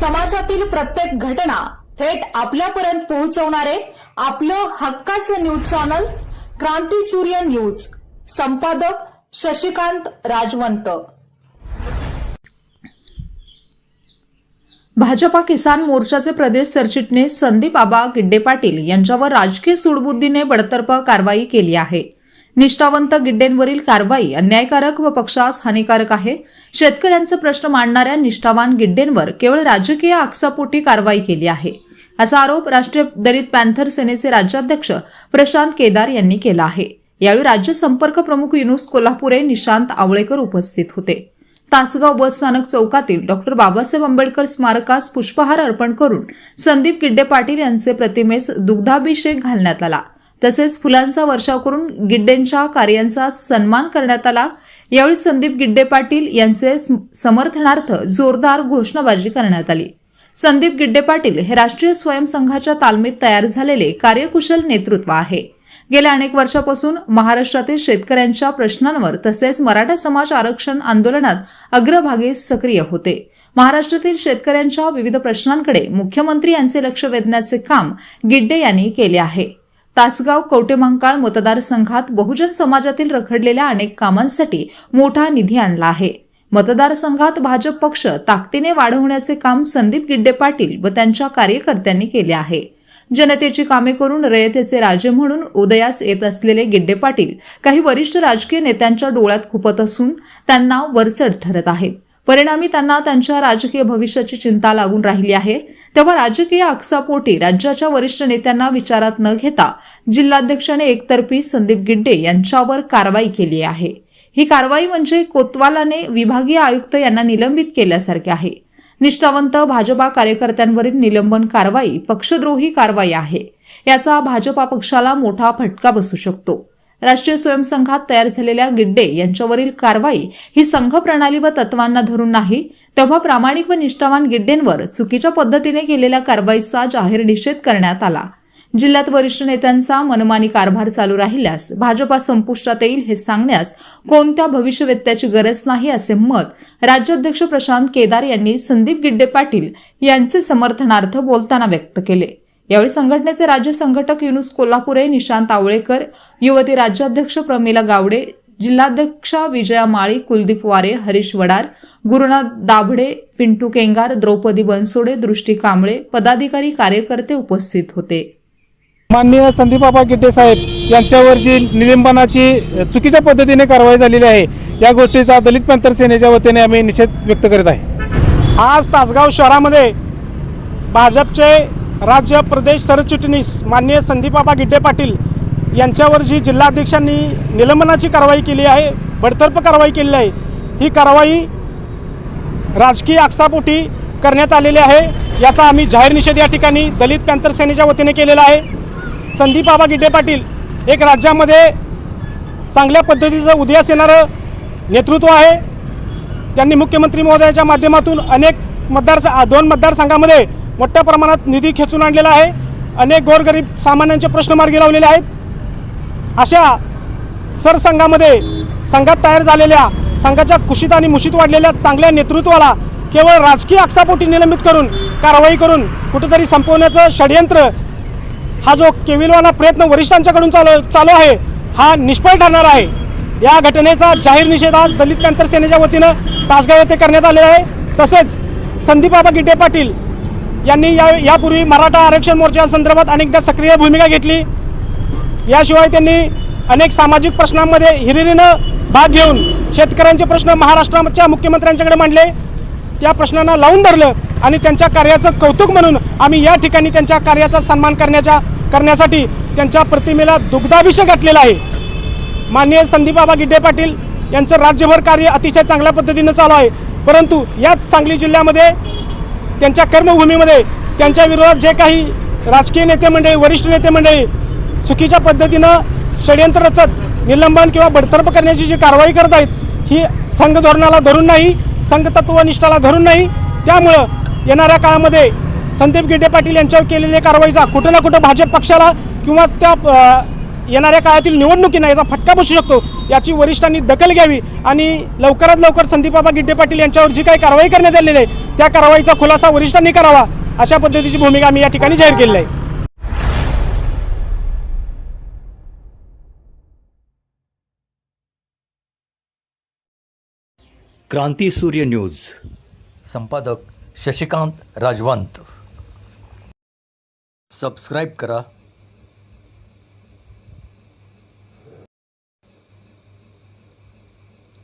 समाजातील प्रत्येक घटना थेट आपल्यापर्यंत पोहोचवणारे आपलं हक्काचं न्यूज चॅनल क्रांती सूर्य न्यूज संपादक शशिकांत राजवंत. भाजपा किसान मोर्चाचे प्रदेश सरचिटणीस संदीप आबा गिड्डे पाटील यांच्यावर राजकीय सूडबुद्धीने बडतर्फ कारवाई केली आहे. निष्ठावंत गिड्डेंवरील कारवाई अन्यायकारक व पक्षास हानिकारक आहे. शेतकऱ्यांचे प्रश्न मांडणाऱ्या निष्ठावान गिड्डेंवर केवळ राजकीय आक्षापोटी कारवाई केली आहे. असा आरोप राष्ट्रीय दलित पॅन्थर सेनेचे राज्याध्यक्ष प्रशांत केदार यांनी केला आहे. यावेळी राज्य संपर्क प्रमुख युनुस कोल्हापुरे निशांत आवळेकर उपस्थित होते. तासगाव बस स्थानक चौकातील डॉक्टर बाबासाहेब आंबेडकर स्मारकास पुष्पहार अर्पण करून संदीप गिड्डे पाटील यांचे प्रतिमेस दुग्धाभिषेक घालण्यात आला. तसेच फुलांचा वर्षाव करून गिड्डेंच्या कार्यांचा सन्मान करण्यात आला. यावेळी संदीप गिड्डे पाटील यांचे समर्थनार्थ जोरदार घोषणाबाजी करण्यात आली. संदीप गिड्डे पाटील हे राष्ट्रीय स्वयंसंघाच्या तालमीत तयार झालेले कार्यकुशल नेतृत्व आहे. गेल्या अनेक वर्षापासून महाराष्ट्रातील शेतकऱ्यांच्या प्रश्नांवर तसेच मराठा समाज आरक्षण आंदोलनात अग्रभागी सक्रिय होते. महाराष्ट्रातील शेतकऱ्यांच्या विविध प्रश्नांकडे मुख्यमंत्री यांचे लक्ष वेधण्याचे काम गिड्डे यांनी केले आहे. तासगाव कवटेमंकाळ मतदारसंघात बहुजन समाजातील रखडलेल्या अनेक कामांसाठी मोठा निधी आणला आहे. मतदारसंघात भाजप पक्ष ताकदीने वाढवण्याचे काम संदीप गिड्डे पाटील व त्यांच्या कार्यकर्त्यांनी केले आहे. जनतेची कामे करून रयतेचे राजे म्हणून उदयास येत असलेले गिड्डे पाटील काही वरिष्ठ राजकीय नेत्यांच्या डोळ्यात खुपत असून त्यांना वरचढ ठरत आहेत. परिणामी त्यांना त्यांच्या राजकीय भविष्याची चिंता लागून राहिली आहे. तेव्हा राजकीय आकसापोटी राज्याच्या वरिष्ठ नेत्यांना विचारात न घेता जिल्हाध्यक्षाने एकतर्फी संदीप गिड्डे यांच्यावर कारवाई केली आहे. ही कारवाई म्हणजे कोतवालाने विभागीय आयुक्त यांना निलंबित केल्यासारखे आहे. निष्ठावंत भाजपा कार्यकर्त्यांवरील निलंबन कारवाई पक्षद्रोही कारवाई आहे. याचा भाजपा पक्षाला मोठा फटका बसू शकतो. राष्ट्रीय स्वयंसंघात तयार झालेल्या गिड्डे यांच्यावरील कारवाई ही संघ प्रणाली व तत्वांना धरून नाही तेव्हा प्रामाणिक व निष्ठावान गिड्डेंवर चुकीच्या पद्धतीने केलेल्या कारवाईचा जाहीर निषेध करण्यात आला. जिल्ह्यात वरिष्ठ नेत्यांचा मनमानी कारभार चालू राहिल्यास भाजपा संपुष्टात येईल हे सांगण्यास कोणत्या भविष्यवेत्याची गरज नाही असे मत राज्याध्यक्ष प्रशांत केदार यांनी संदीप गिड्डे पाटील यांचे समर्थनार्थ बोलताना व्यक्त केले. यावेळी संघटनेचे राज्य संघटक युनुस कोल्हापुरे निशांत आवळेकर युवती राज्याध्यक्ष प्रमिला गावडे जिल्हाध्यक्षा विजया माळी कुलदीप वारे हरीश वडार गुरुनाथ दाभडे पिंटू केंगार द्रौपदी बनसोडे दृष्टी कांबळे पदाधिकारी कार्यकर्ते उपस्थित होते. माननीय संदीपबाबा गिड्डे साहेब यांच्यावर जी निलंबनाची चुकीच्या पद्धतीने कारवाई झालेली आहे या गोष्टीचा दलित पंथर सेनेच्या वतीने आम्ही निषेध व्यक्त करीत आहे. आज तासगाव शहरामध्ये भाजपचे राज्य प्रदेश सरचिटणीस माननीय संदीपबाबा गिड्डे पाटील यांच्यावर जी जिल्हाध्यक्षांनी निलंबनाची कारवाई केली आहे बडतर्फ कारवाई केलेली आहे. ही कारवाई राजकीय आक्षापोटी करण्यात आलेली आहे. याचा आम्ही जाहीर निषेध या ठिकाणी दलित पॅंथर सेनेच्या वतीने केलेला आहे. संदीप बाबा गिड्डे पाटील एक राज्यामध्ये चांगल्या पद्धतीचं उदयास येणारं नेतृत्व आहे. त्यांनी मुख्यमंत्री महोदयाच्या माध्यमातून अनेक मतदार दोन मतदारसंघामध्ये मोठ्या प्रमाणात निधी खेचून आणलेला आहे. अनेक गोरगरीब सामान्यांचे प्रश्न मार्गी लावलेले आहेत. अशा सरसंघामध्ये संघात तयार झालेल्या संघाच्या कुशीत आणि मुशीत वाढलेल्या चांगल्या नेतृत्वाला केवळ राजकीय आक्षापोटी निलंबित करून कारवाई करून कुठेतरी संपवण्याचं षडयंत्र हा जो केविलवाना प्रयत्न वरिष्ठांच्याकडून चालू चालू आहे हा निष्फळ ठरणार आहे. या घटनेचा जाहीर निषेध आज दलित पॅंथर सेनेच्या वतीनं तासगाव येथे करण्यात आलेला आहे. तसेच संदीपबाबा गिड्डे पाटील यांनी या यापूर्वी मराठा आरक्षण मोर्चा संदर्भात अनेकदा सक्रिय भूमिका घेतली. याशिवाय त्यांनी अनेक सामाजिक प्रश्नांमध्ये हिरिरीनं भाग घेऊन शेतकऱ्यांचे प्रश्न महाराष्ट्राच्या मुख्यमंत्र्यांच्याकडे मांडले. त्या प्रश्नांना लावून धरलं आणि त्यांच्या कार्याचं कौतुक म्हणून आम्ही या ठिकाणी त्यांच्या कार्याचा सन्मान करण्याच्या करण्यासाठी त्यांच्या प्रतिमेला दुग्धाभिषेक घातलेला आहे. माननीय संदीपबाबा गिड्डे पाटील यांचं राज्यभर कार्य अतिशय चांगल्या पद्धतीनं चालू आहे. परंतु याच सांगली जिल्ह्यामध्ये त्यांच्या कर्मभूमीमध्ये त्यांच्या विरोधात जे काही राजकीय नेते मंडळी वरिष्ठ नेते मंडळी चुकीच्या पद्धतीनं षडयंत्र रचत निलंबन किंवा बडतर्फ करण्याची जी कारवाई करत आहेत ही संघ धोरणाला धरून नाही संघ तत्वनिष्ठाला धरून नाही. त्यामुळं येणाऱ्या काळामध्ये संदीप गिड्डे पाटील यांच्यावर केलेल्या कारवाईचा कुठं ना कुठं भाजप पक्षाला किंवा त्या येणाऱ्या काळातील निवडणुकींना याचा फटका बसू शकतो. याची वरिष्ठांनी दखल घ्यावी आणि लवकरात लवकर संदीपबाबा गिड्डे पाटील यांच्यावर जी काही कारवाई करण्यात आलेली आहे त्या कारवाईचा खुलासा वरिष्ठांनी करावा. अशा पद्धतीची भूमिका आम्ही या ठिकाणी जाहीर केलेली आहे. क्रांती सूर्य न्यूज. संपादक शशिकांत राजवंत. सबस्क्राईब करा.